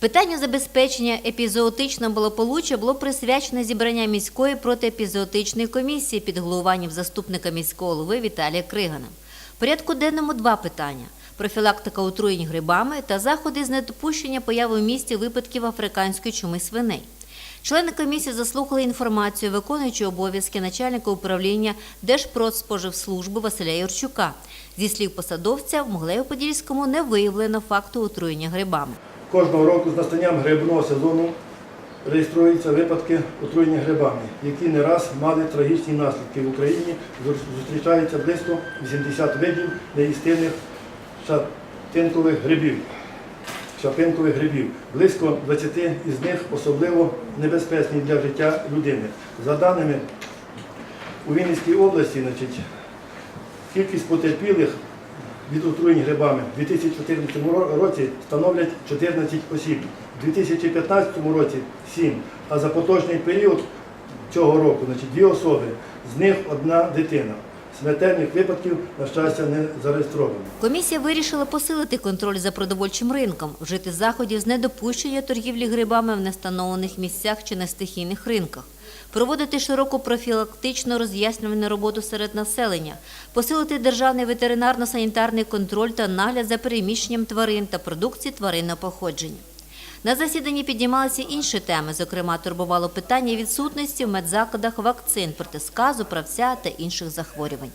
Питанню забезпечення епізоотичного благополуччя було присвячено зібрання міської протиепізоотичної комісії під головуванням заступника міського голови Віталія Кригана. В порядку денному два питання: профілактика отруєнь грибами та заходи з недопущення появи в місті випадків африканської чуми свиней. Члени комісії заслухали інформацію виконуючого обов'язки начальника управління Держпродспоживслужби Василя Юрчука. Зі слів посадовця, в Могилево-Подільському не виявлено факту отруєння грибами. Кожного року з настанням грибного сезону реєструються випадки отруєння грибами, які не раз мали трагічні наслідки. В Україні зустрічається близько 80 видів неїстинних шатинкових грибів. Шапинкових грибів. Близько 20 із них особливо небезпечні для життя людини. За даними у Вінницькій області, значить, кількість потерпілих від отруєнь грибами. В 2014 році становлять 14 осіб, у 2015 році 7, а за поточний період цього року значить, дві особи, з них одна дитина. Смертельних випадків, на щастя, не зареєстровано. Комісія вирішила посилити контроль за продовольчим ринком, вжити заходів з недопущення торгівлі грибами в нестановлених місцях чи на стихійних ринках, проводити широку профілактичну роз'яснювальну роботу серед населення, посилити державний ветеринарно-санітарний контроль та нагляд за переміщенням тварин та продукції тваринного походження. На засіданні піднімалися інші теми, зокрема, турбувало питання відсутності в медзакладах вакцин проти сказу, правця та інших захворювань.